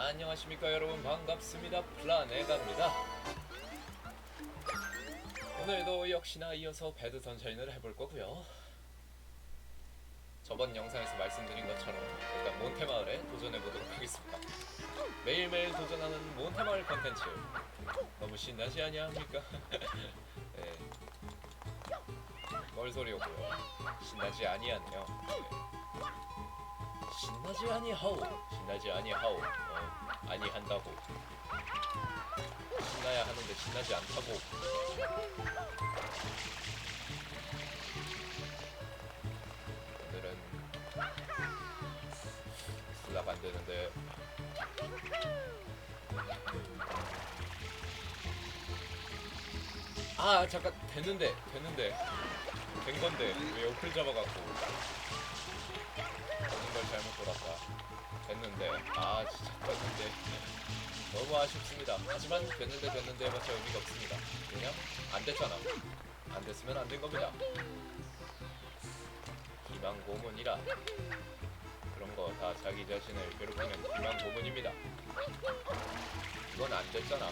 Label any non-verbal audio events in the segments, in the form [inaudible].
안녕하십니까 여러분. 반갑습니다. 플라네가입니다. 오늘도 역시나 이어서 배드 선샤인을 해볼 거고요. 저번 영상에서 말씀드린 것처럼 일단 몬테마을에 도전해 보도록 하겠습니다. 매일매일 도전하는 몬테마을 컨텐츠. 너무 신나지 아니합니까? [laughs] 네. 뭘 소리였고요? 신나지 아니하네요. 네. 신나지 아니하오. 신나지 아니하오. 어, 아니 한다고. 신나야 하는데 신나지 않다고. 오늘은 슬랍 안 되는데. 아 잠깐 됐는데 됐는데. 된 건데 왜 옆을 잡아갖고. 모든 걸 잘못 돌았다. 됐는데 아 진짜 됐는데 너무 아쉽습니다. 하지만 됐는데 됐는데 해봤자 의미가 없습니다. 왜냐? 안 됐잖아. 안 됐으면 안 된 겁니다. 기만 고문이라 그런 거 다 자기 자신을 괴롭히는 기만 고문입니다. 이건 안 됐잖아.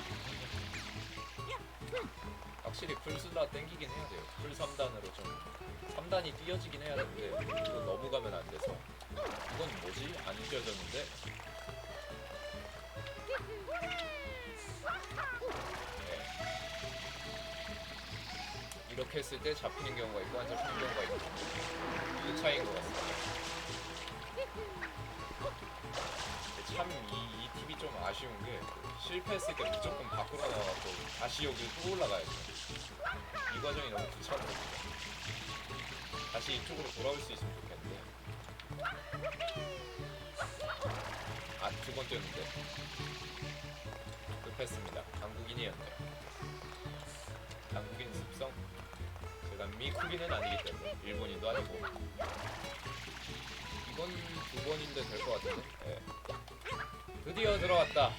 확실히 풀슬라 땡기긴 해야 돼요. 풀 3단으로 좀 3단이 띄어지긴 해야 되는데 이거 넘어가면 안 돼서 이건 뭐지? 안 띄어졌는데? 네. 이렇게 했을 때 잡히는 경우가 있고 안 잡히는 경우가 있고 그 차이인 것 같습니다. 참이 이 팁이 좀 아쉬운 게그 실패했을 때 무조건 밖으로 나와서 다시 여기 또 올라가야죠. 이 과정이 너무 귀찮거든요. 다시 이쪽으로 돌아올 수 있으면 좋겠는데. 아, 두 번째였는데. 급했습니다. 한국인이었네. 한국인 습성. 제가 미국인은 아니기 때문에 일본인도 아니고. 이건 두 번인데 될 것 같은데. 예. 드디어 들어왔다.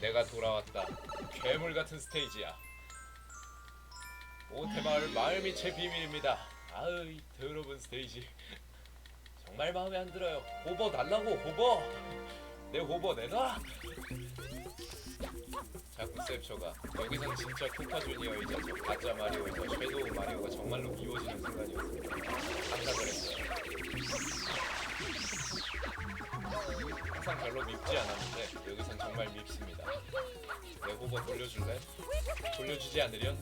내가 돌아왔다. 괴물 같은 스테이지야. 오테마을 마을 밑의 비밀입니다. 이 더러운 스테이지. 정말 마음에 안 들어요. 호버 달라고 호버. 내 호버 내놔. 자꾸 셉쇼가 여기선 진짜 쿠파 주니어이자 저 가짜 마리오이자 섀도우 마리오가 정말로 미워지는 순간이었습니다. 항상 그랬어요. 항상 별로 밉지 않았는데 여기선 정말 밉습니다. 내 호버 돌려줄래? 돌려주지 않으련?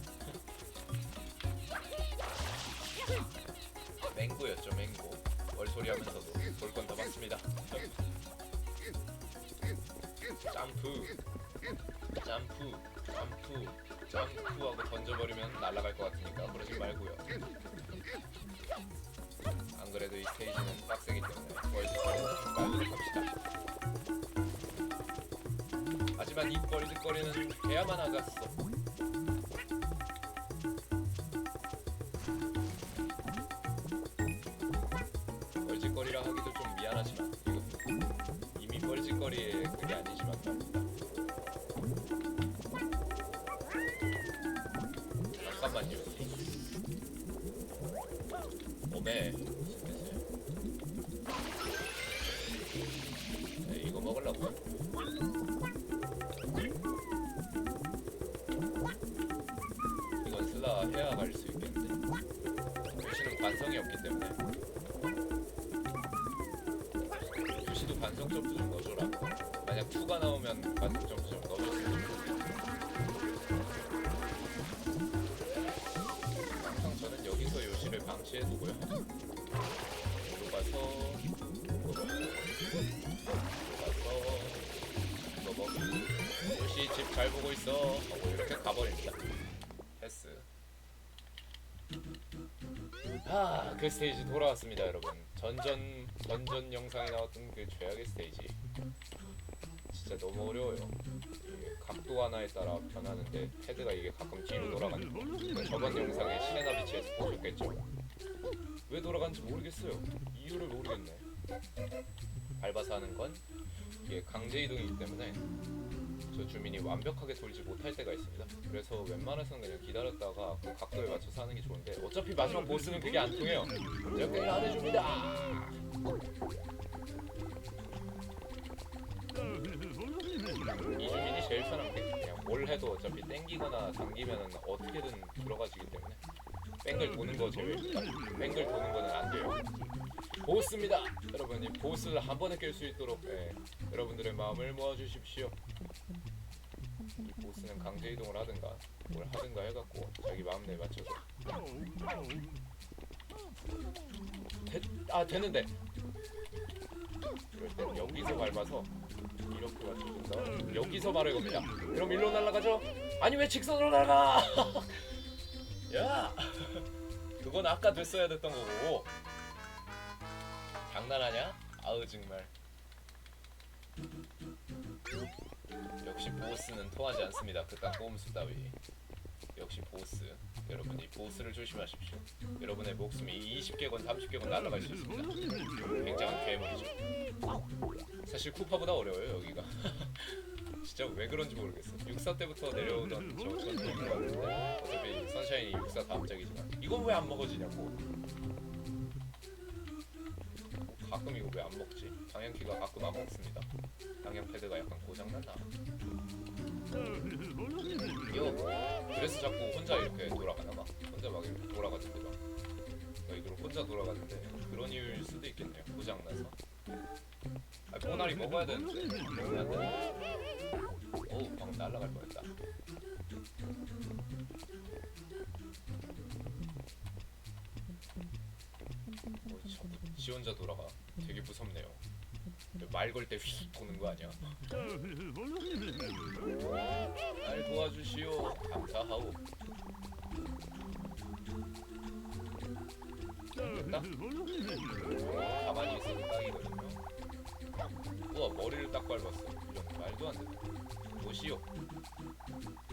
[laughs] 맹고였죠 맹고 머리소리 하면서도 볼 건 더 많습니다. 점프. 점프. 점프. 점프하고 던져버리면 날아갈 것 같으니까 그러지 말고요. 안 그래도 이 스테이지는 빡세기 때문에 말도록 합시다. 하지만 이 뻘짓거리는 돼야만 하갔어 방치해두고요. 들어가서 들어가서 이거 먹고 요시 집 잘 보고 있어 하고 이렇게 가버립니다. 패스. 아, 그 스테이지 돌아왔습니다, 여러분. 전전 전전 영상에 나왔던 그 최악의 스테이지. 진짜 너무 어려워요. 각도 하나에 따라 변하는데 헤드가 이게 가끔 뒤로 돌아가는 저번 영상에 시네나 비치에서 보셨겠죠. 왜 돌아간지 모르겠어요. 이유를 모르겠네. 밟아서 하는 건 이게 강제 이동이기 때문에 저 주민이 완벽하게 돌지 못할 때가 있습니다. 그래서 웬만해서는 그냥 기다렸다가 그 각도에 맞춰서 하는 게 좋은데 어차피 마지막 보스는 그게 안 통해요. 여기를 안 해줍니다. 이 주민이 제일 편한 게 그냥 뭘 해도 어차피 땡기거나 당기면은 어떻게든 들어가지기 때문에 뱅글 도는 거 제외입니다. 뱅글 도는 거는 안 돼요. 보스입니다. 여러분 이 보스를 한 번에 깰 수 있도록 예, 여러분들의 마음을 모아주십시오. 이 보스는 강제 이동을 하든가 뭘 하든가 해갖고 자기 마음에 맞춰서 되, 아 되는데 이럴 땐 여기서 밟아서 이렇게 맞춰준다 여기서 바로 이겁니다 그럼 일로 날아가죠? 아니 왜 직선으로 날아가 [laughs] 야! 그건 아까 됐어야 됐던 거고. 장난하냐? 아우 정말. 역시 보스는 통하지 않습니다. 그딴 꼼수 따위. 역시 보스. 여러분이 보스를 조심하십시오. 여러분의 목숨이 20개건 30개건 날아갈 수 있습니다. 굉장한 괴물이죠. 사실 쿠파보다 어려워요 여기가. [laughs] 진짜 왜 그런지 모르겠어 육사 때부터 내려오던 저전 선샤인이 육사 다음 작이지만. 이건 왜 안 먹어지냐고. 가끔 이거 왜 안 먹지? 방향키가 가끔 안 먹습니다. 방향 패드가 약간 고장났나? 이거 그래서 자꾸 혼자 이렇게 돌아가나 봐. 혼자 막 이렇게 돌아가는데 막. 이걸 혼자 돌아가는데 그런 이유일 수도 있겠네요. 고장나서. 아 보나리 먹어야 되는데. 먹으면 안 되는데 어우 방금 날아갈 뻔했다 지 혼자 돌아가. 되게 무섭네요. 말 걸 때 휙 도는 거 아니야? 날 도와주시오. 감사하오. 됐다. 가만히 있어도 딱이거든요 우와 머리를 딱 밟았어. 이런 말도 안 되네 도시오.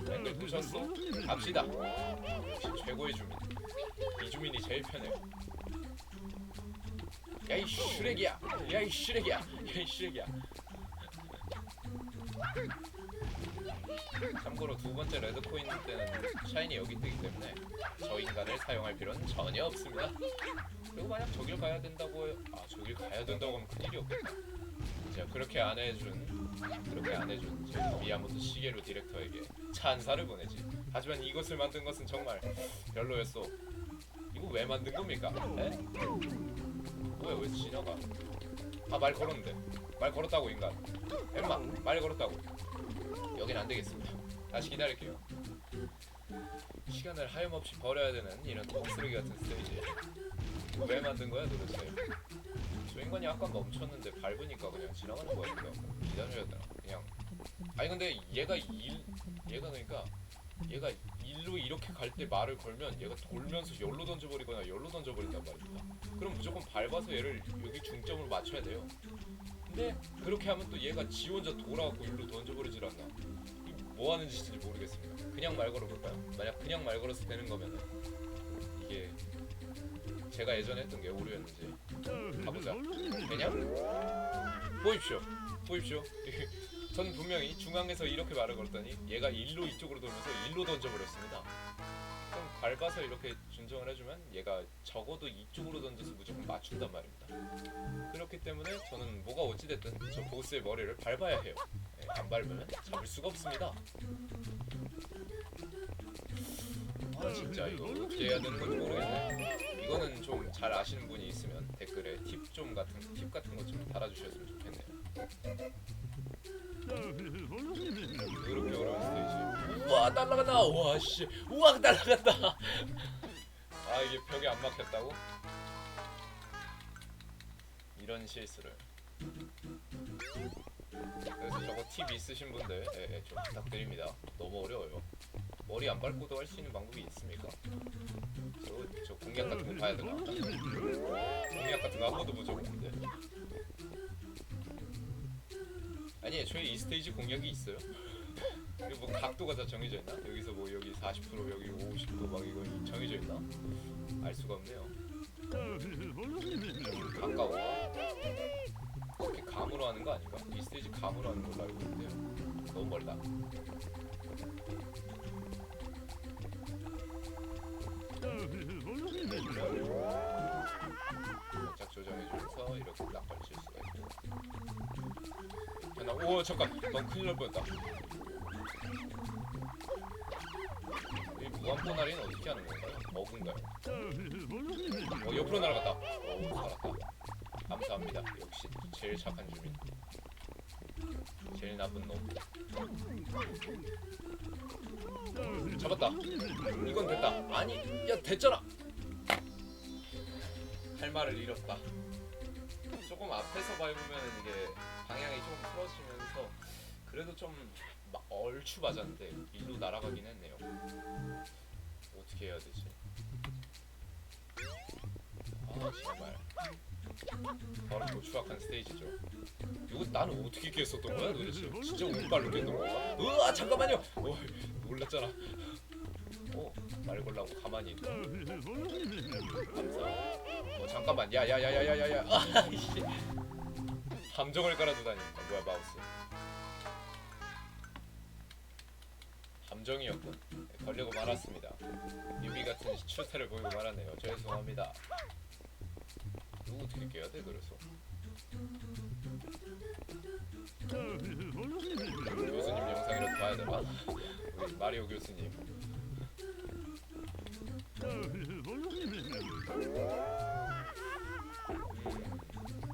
앵글 도셨어? 갑시다. 역시 최고의 주민. 이 주민이 제일 편해요 야이 슈렉이야 야이 슈렉이야 야이 슈렉이야 참고로 두 번째 레드 코인 때는 샤인이 여기 뜨기 때문에 저 인간을 사용할 필요는 전혀 없습니다. 그리고 만약 저길 가야 된다고 해, 아 저길 가야 된다고 하면 큰일이 없겠다. 자 그렇게 안 해준 그렇게 안 해준 제 미야모토 시게루 디렉터에게 찬사를 보내지. 하지만 이것을 만든 것은 정말 별로였어. 이거 왜 만든 겁니까? 에? 뭐야 왜 지나가? 아 말 걸었는데 말 걸었다고 인간. 엠마 말 걸었다고. 여긴 안 되겠습니다. 다시 기다릴게요. 시간을 하염없이 버려야 되는 이런 똥쓰레기 같은 스테이지. 왜 만든 거야 도대체? 저 인간이 아까 멈췄는데 밟으니까 그냥 지나가는 거야 그냥 기다려야 되나? 그냥. 아니 근데 얘가 일 얘가 그러니까 얘가 일로 이렇게 갈 때 말을 걸면 얘가 돌면서 열로 던져버리거나 열로 던져버린단 말입니다. 그럼 무조건 밟아서 얘를 여기 중점을 맞춰야 돼요. 근데 그렇게 하면 또 얘가 지 혼자 돌아가고 일로 던져버리질 않나. 이뭐 하는 짓인지 모르겠습니다. 그냥 말 걸어볼까요? 만약 그냥 말 걸어서 되는 거면은 이게 제가 예전에 했던 게 오류였는지 가보자. 되냐? 보십시오. 보십시오. 저는 분명히 중앙에서 이렇게 말을 걸었더니 얘가 일로 이쪽으로 돌면서 일로 던져버렸습니다. 그럼 밟아서 이렇게 준정을 해주면 얘가 적어도 이쪽으로 던져서 무조건 맞춘단 말입니다. 그렇기 때문에 저는 뭐가 어찌됐든 저 보스의 머리를 밟아야 해요. 예, 안 밟으면 잡을 수가 없습니다. 아 진짜 이거 어떻게 해야 되는 건지 모르겠네. 이거는 좀 잘 아시는 분이 있으면 댓글에 팁 좀 같은 팁 같은 것 좀 달아주셨으면 좋겠네요. 이렇게 어려운 스테이지. 우와 날라간다. 우와 씨. 우와 날라간다. 아 이게 벽에 안 막혔다고? 이런 실수를. 그래서 저거 팁 있으신 분들 예, 예, 좀 부탁드립니다. 너무 어려워요. 머리 안 밟고도 할 수 있는 방법이 있습니까? 저, 저 공약 같은 거 봐야 되나? 공약 같은 거한 번도 본적 없는데. 아니 애초에 이 스테이지 공약이 있어요. 이거 뭐 각도가 다 정해져 있나? 여기서 뭐 여기 40% 여기 50%막 이거 정해져 있나? 알 수가 없네요. 가까워. 이렇게 감으로 하는 거 아닌가? 이 스테이지 감으로 하는 걸로 알고 있는데요. 너무 멀다. 오 잠깐. 너무 큰일 날 뻔했다. 이 무한보나리는 어떻게 하는 건가요? 어군가요? 어 옆으로 날아갔다. 오 살았다. 감사합니다. 역시 제일 착한 주민. 제일 나쁜 놈. 잡았다. 이건 됐다. 아니 야 됐잖아. 할 말을 잃었다. 조금 앞에서 이게 방향이 좀 풀어지면서 그래도 좀 마- 얼추 맞았는데 일로 날아가긴 했네요. 어떻게 해야 되지? 아 정말. 바로 도추락한 스테이지죠. 이거 나는 어떻게 깼었던 거야 도대체? 진짜 운빨로 깼던 건가? 으아 잠깐만요! 어, 놀랐잖아. 어, 말 걸라고 가만히 있다. 감사. 어 잠깐만. 야야야야야야야. [laughs] 아이씨 함정을 깔아두다니 아, 뭐야 마우스. 함정이었군. 네, 걸려고 말았습니다. 유비 같은 추세를 보이고 말았네요. 죄송합니다. 어떻게 깨야 돼 그래서? 교수님 영상이라도 봐야 되나? 우리 마리오 교수님. 음,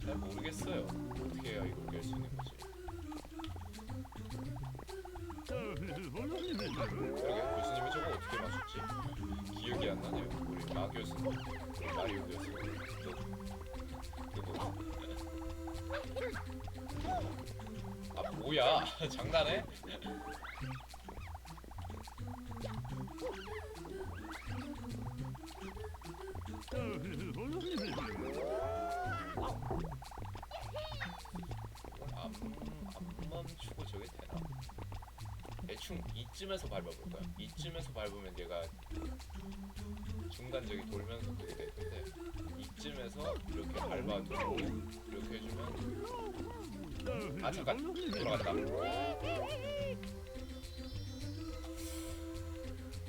잘 모르겠어요 어떻게 해야 이걸 깰 수 있는 거지 그러게 교수님이 저거 어떻게 맞췄지? 기억이 안 나네요. 우리 마 교수님, 마리오 교수님? 누구? 아 뭐야? [laughs] 장난해? 이쯤에서 밟아볼까요? 이쯤에서 밟으면 얘가 중간 저기 돌면서 그게 될 텐데 이쯤에서 이렇게 밟아주고 이렇게 해주면 아 잠깐. 돌아갔다.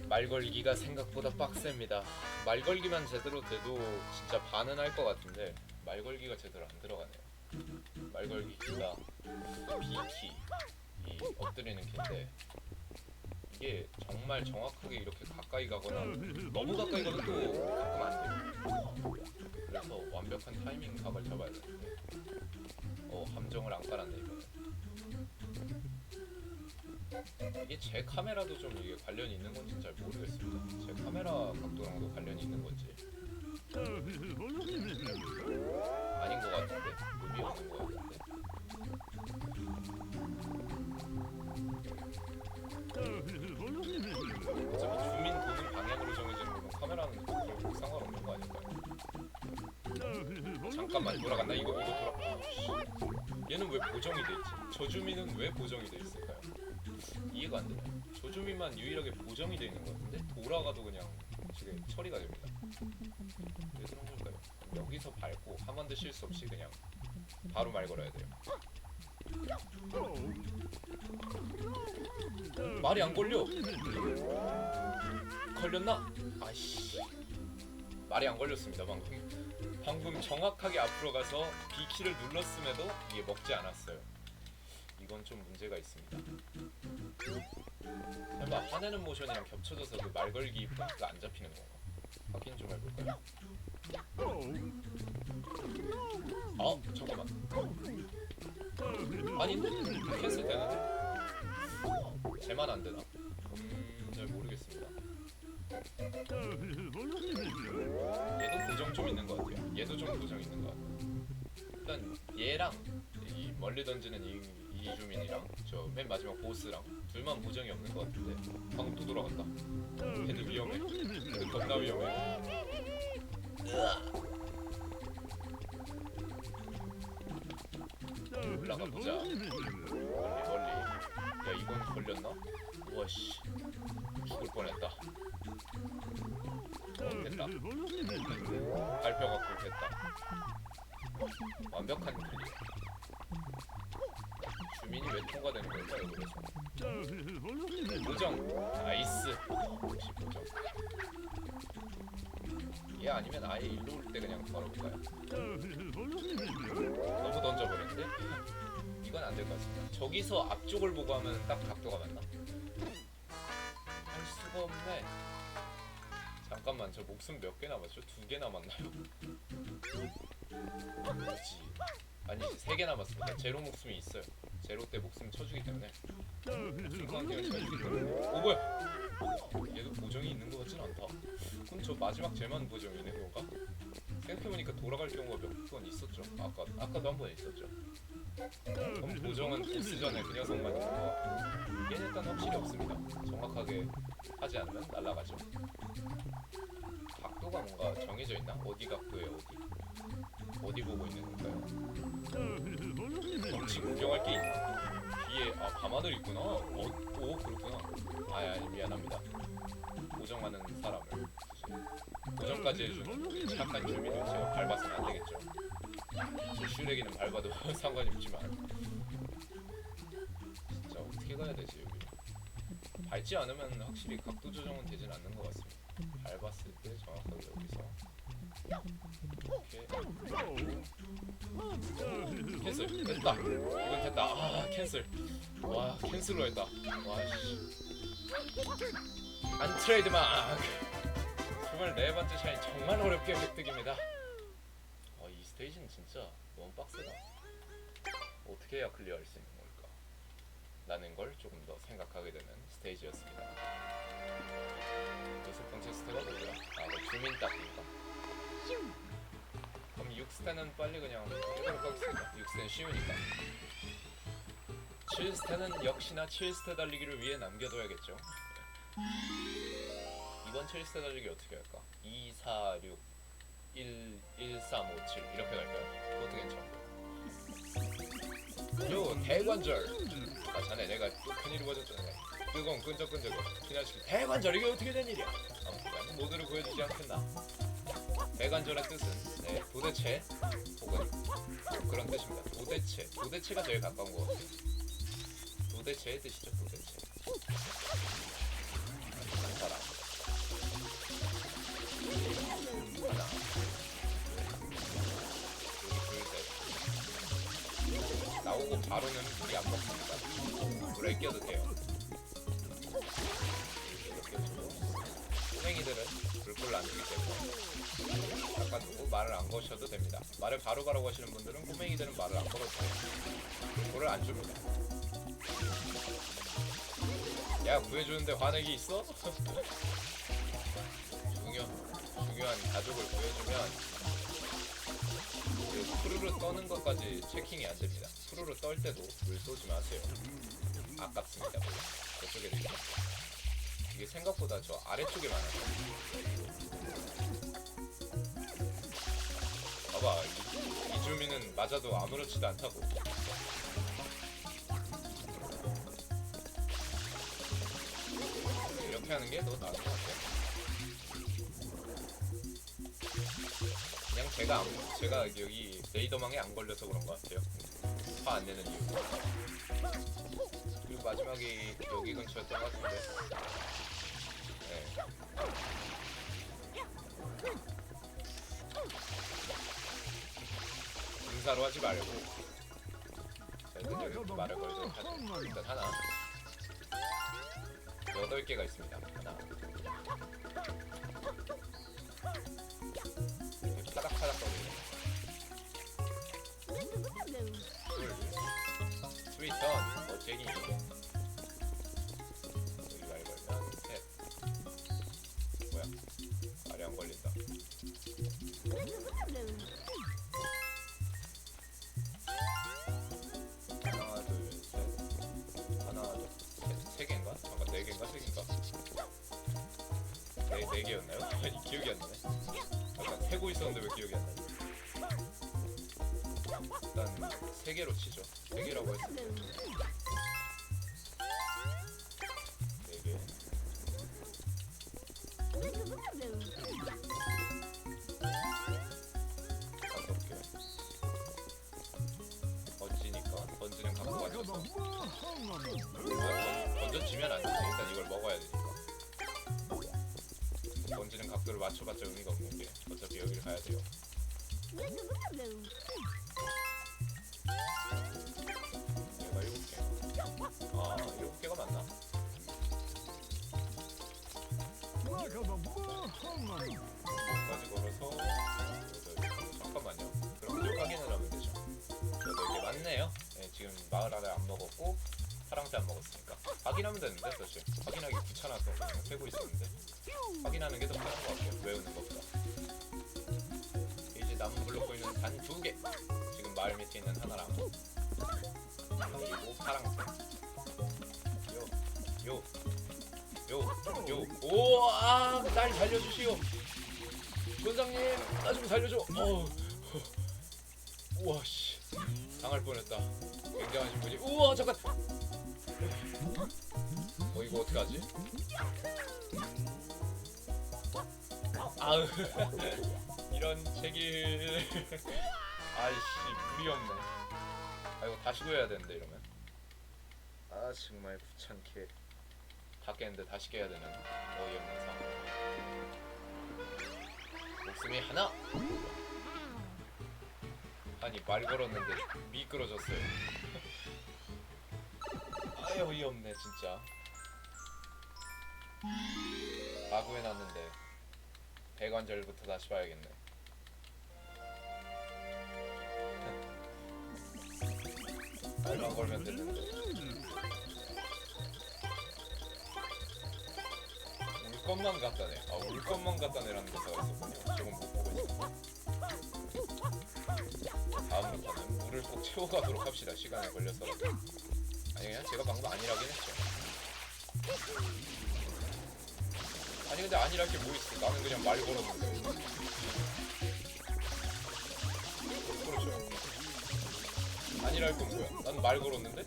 말 걸기가 생각보다 빡셉니다. 말 걸기만 제대로 돼도 진짜 반은 할 것 같은데 말 걸기가 제대로 안 들어가네요. 말 걸기 키가 B키 이 엎드리는 키인데 이게 정말 정확하게 이렇게 가까이 가거나 너무 가까이 가면 또 가끔 안 돼요. 그래서 완벽한 타이밍 각을 잡아야 되는데 어 함정을 안 깔았네 이번에. 이게 제 카메라도 좀 이게 관련이 있는 건지 잘 모르겠습니다. 제 카메라 각도랑도 관련이 있는 건지 아닌 것 같은데 의미 없는 것같 잠깐만 돌아간다 이거 이거 돌아. 얘는 왜 보정이 돼 있지? 저 주민은 왜 보정이 돼 있을까요? 이해가 안 되네. 저 주민만 유일하게 보정이 돼 있는 것 같은데 돌아가도 그냥 지금 처리가 됩니다. 왜 그런 걸까요? 여기서 밟고 한 번도 실수 없이 그냥 바로 말 걸어야 돼요. 말이 안 걸려. 걸렸나? 아이씨. 말이 안 걸렸습니다 방금. 방금 정확하게 앞으로 가서 B 키를 눌렀음에도 이게 먹지 않았어요. 이건 좀 문제가 있습니다. 설마 화내는 모션이랑 겹쳐져서 그 말 걸기 포인트가 안 잡히는 건가? 확인 좀 해볼까요? 아 잠깐만. 아닌데? 캔슬 되는데? 제만 안 되나? 얘도 보정 좀 있는 것 같아요. 얘도 좀 보정 있는 것 같아요. 일단 얘랑 이 멀리 던지는 이, 이 주민이랑 저 맨 마지막 보스랑 둘만 보정이 없는 것 같은데 방금 또 돌아갔다. 걔들 위험해. 걔들 겁나 위험해. 올라가 보자. 멀리 멀리. 야 이건 걸렸나? 와씨 죽을 뻔했다. 어, 됐다. 밟혀갖고 됐다. 완벽한 클릭. 주민이 왜 통과되는 걸까요? 그래서 보정 나이스. 역시 보정. 얘 아니면 아예 일로 올 때 그냥 걸어볼까요? 너무 던져버렸는데? 이건 안 될 것 같습니다. 저기서 앞쪽을 보고 하면 딱 각도가 맞나? 잠깐만 저 목숨 몇 개 남았죠? 두 개 남았나요? 그렇지. 아니 세개 남았습니다. 제로 목숨이 있어요. 제로 때 목숨 쳐주기 때문에 목숨 상태를 쳐주기 때문에. 오 뭐야? 얘도 보정이 있는 것 같진 않다. 그럼 저 마지막 쟤만 보정이 있는 건가? 생각해보니까 돌아갈 경우가 몇 번 있었죠. 아까 아까도 한 번 있었죠. 그럼 보정은 보스 전에 그 녀석만 있는 것 같고 얘는 일단 확실히 없습니다. 정확하게 하지 않으면 날아가죠. 있나? 어디 각도에 어디? 어디 보고 있는 건가요? 경치 구경할 게 있나? 뒤에 아 밤하늘 있구나. 어, 오 그렇구나. 아 아니, 미안합니다. 보정하는 사람을 보정까지 해주는 착한 주민을 제가 밟아서는 안 되겠죠. 저 슈렉이는 밟아도 [laughs] 상관이 없지만 진짜 어떻게 가야 되지 여기? 밟지 않으면 확실히 각도 조정은 되진 않는 것 같습니다. 밟았을 때 정확하게 여기서 캔슬 됐다 이건 됐다 아 캔슬 와 캔슬로 했다 와씨 안 트레이드마크 정말 네 번째 샤인 정말 어렵게 획득입니다 아, 이 스테이지는 진짜 너무 빡세다 어떻게 해야 클리어할 수 있는 걸까 라는 걸 조금 더 생각하게 되는 스테이지였습니다 여섯 번째 스테가 뭐더라? 아, 뭐 주민 닦기인가? 그럼 6스테는 빨리 그냥 해보도록 하겠습니다. 6스테는 쉬우니까. 7스테는 역시나 7스테 달리기를 위해 남겨둬야겠죠. 이번 7스테 달리기 어떻게 할까? 2, 4, 6, 1, 1, 3, 5, 7 이렇게 갈까요? 그것도 괜찮고. 요 대관절. 아 자네 내가 큰일이 벌어졌잖아. 뜨거운 끈적끈적해 그냥 지금 대관절 이게 어떻게 된 일이야? 아무튼 모두를 보여주지 않겠나 대관절의 뜻은 네, 도대체 혹은 그런 뜻입니다. 도대체. 도대체가 제일 가까운 것 같아요. 도대체의 뜻이죠 도대체. 한 사람 하나 둘 셋 나오고 바로는 물이 안 먹습니다. 물에 껴도 돼요. 이렇게 두고 꼬맹이들은 불꽃을 안 주기 때문에 잠깐 두고 말을 안 거셔도 됩니다 말을 바로바로 거시는 분들은 꼬맹이들은 말을 안 돼요 불꽃을 안 줍니다 야 구해주는데 화내기 있어? [laughs] 중요, 중요한 가족을 구해주면 그 푸르르 떠는 것까지 체킹이 안 됩니다. 푸르르 떨 때도 물 쏘지 마세요. 아깝습니다. 저쪽에 있죠. 이게 생각보다 저 아래쪽에 많아요. 봐봐, 이, 이 주민은 맞아도 아무렇지도 않다고. 이렇게 하는 게 더 나은 것 같아요. 그냥 제가 안, 제가 여기 레이더망에 안 걸려서 그런 것 같아요. 화 안 내는 이유. 그리고 마지막에 여기 근처였던 것 같은데. 네. 인사로 하지 말고. 자, 일단 여기 말을 걸도록 하죠. 일단 하나. 여덟 개가 있습니다. 하나. 파닥파닥 거리네. 둘. 스위턴. 멋쟁이. 기억이 안 나네. 약간 세고 있었는데 왜 기억이 안 나지? 일단 세 개로 치죠. 세 개라고 했을 때. 네 개. 다섯 개. 던지는 각도가 있어서 던- 던져지면 안 되지. 일단 이걸 먹어야 되니까. 던지는 각도를 맞춰봤자 의미가 없는 게 어차피 여기를 가야 돼요. 내가 일곱 개. 아 일곱 개가 맞나? 여기까지 걸어서 잠깐만요. 그럼 쭉 확인을 하면 되죠. 여덟 개 맞네요. 네, 지금 마을 안에 안 먹었고 파랑새 안 먹었으니까 확인하면 되는데 사실 확인하기 귀찮아서 그냥 세고 있었는데. 확인하는 게 더 편한 것 같아요 외우는 것보다 이제 남은 블록코인은 단 두 개 지금 마을 밑에 있는 하나랑 그리고 파랑새 요 요, 요, 오, 아, 날 살려주시오. 원장님, 나 좀 살려줘. 어, 우와, 씨, 당할 뻔했다. 굉장하신 분이, 우와, 잠깐. 어, 이거 어떻게 하지? 아으, 이런 책일. [laughs] 아이씨, 불이 없네. 아, 이거 다시 구해야 되는데 이러면. 아, 정말 귀찮게. 다 깼는데 다시 깨야 되는 어이없는 상황. 목숨이 하나. 아니 말 걸었는데 미끄러졌어요. [laughs] 아예 어이없네 진짜. 마구 해놨는데 배관절부터 다시 봐야겠네. 말만 걸면 됐는데. 울 것만 갖다네. 아, 울 것만 갖다내라는 대사가 있었군요. 지금 못 보고 있어. 다음부터는 물을 꼭 채워가도록 합시다. 시간에 걸려서라도. 아니 그냥 제가 방금 아니라긴 했죠. 아니 근데 아니랄 게 뭐 있어? 나는 그냥 말 걸었는데. 그렇죠. 아니랄 건 뭐야? 난 말 걸었는데?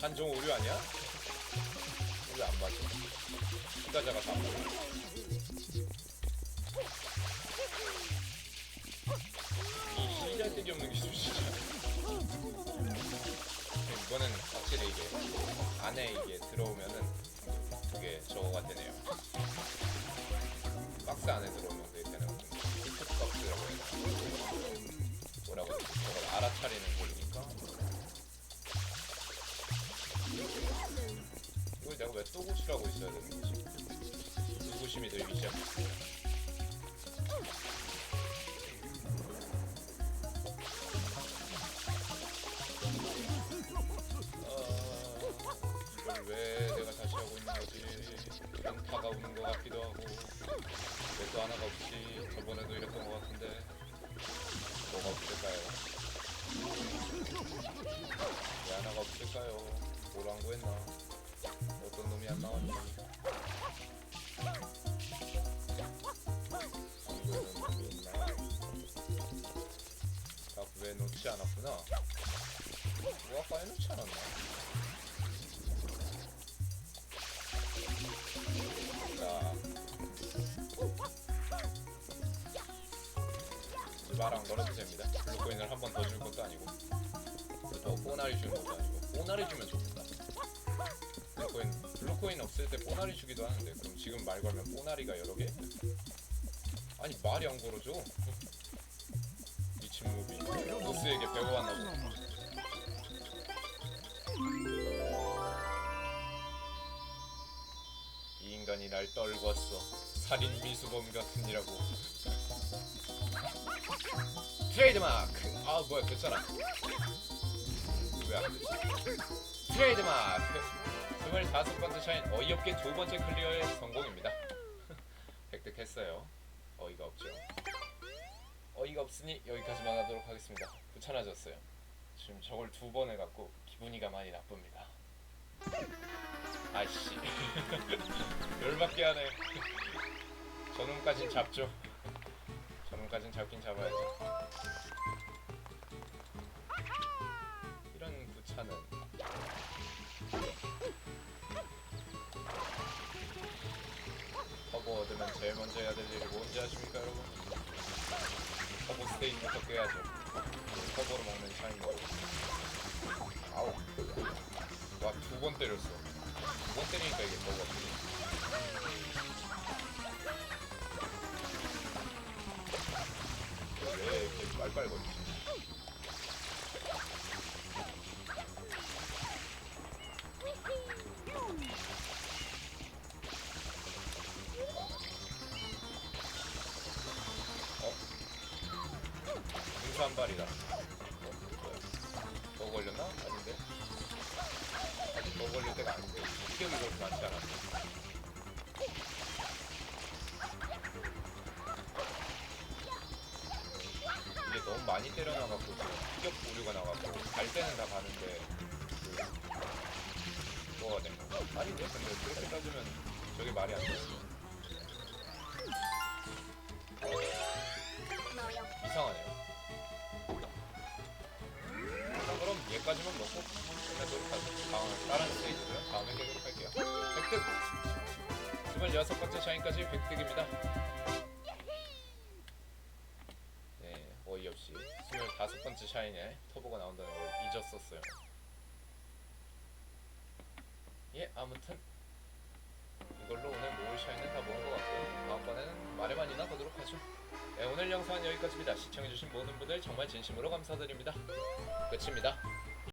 판정 오류 아니야? 왜안 맞지? 투자자가 다 먹어. 이 시잘데기 없는 기술 진짜. 이거는 확실히 이게 안에 이게 들어오면은 그게 저거가 되네요. 박스 안에 들어오면 그게 되는 히트 박스라고 되나? 뭐라고 해야 되지? 저걸 알아차리는 걸리니까 이걸 내가 왜 또 고치라고 있어야 되는 거지? 의구심이 들기 시작했어. 아, 왜 내가 다시 하고 있는 거지? 연타가 오는 것 같기도 하고 왜또 하나가 없지? 저번에도 이랬던 것 같은데 뭐가 없을까요? 왜 하나가 없을까요? 뭘 광고했나? 어떤 놈이 안 나왔니? 걸어도 됩니다. 블루코인을 한 번 더 줄 것도 아니고, 그렇다고 뽀나리 주는 것도 아니고, 뽀나리 주면 좋겠다. 블루코인 블루코인 없을 때 뽀나리 주기도 하는데 그럼 지금 말 걸면 뽀나리가 여러 개? 아니 말이 안 걸어줘 미친 무비. 보스에게 배워왔나 보다. 이 인간이 날 떨궜어. 살인 미수범 같으니라고 [laughs] 트레이드마크 아 뭐야 안 되지 트레이드마크 25번째 차인 어이없게 두 번째 클리어의 성공입니다. [laughs] 획득했어요. 어이가 없죠. 어이가 없으니 여기까지만 하도록 하겠습니다. 귀찮아졌어요. 지금 저걸 두 번 해갖고 기분이가 많이 나쁩니다. 아이씨. [laughs] 열받게 하네. [laughs] 저놈까진 잡죠. 저놈까진 잡긴 잡아야죠. 이런 구차는. 터보 얻으면 제일 먼저 해야 될 일이 뭔지 아십니까 여러분? 터보 스테이크부터 깨야죠. 터보로 먹는 샤인 거. 아우. 와 두 번 때렸어. 두 번 때리니까 이게 터보가 이렇게 빨빨거리지? 어? 너무 많이 때려나가고 피격 보류가 나가고 갈 때는 다 가는데 그 뭐가 돼? 아닌데? 근데 그렇게 따지면 저게 말이 안 돼. 이상하네요. 자, 그럼 얘까지만 먹고 끝내도록 하죠. 다음 다른 스테이지고요. 다음에 깨도록 할게요. 획득. 스물여섯 번째 샤인까지 획득입니다. 샤인에 터보가 나온다는 걸 잊었었어요. 예, 아무튼 이걸로 오늘 모을 샤인은 다 모은 것 같고 다음번에는 마레만이나 보도록 하죠. 네, 오늘 영상은 여기까지입니다. 시청해주신 모든 분들 정말 진심으로 감사드립니다. 끝입니다.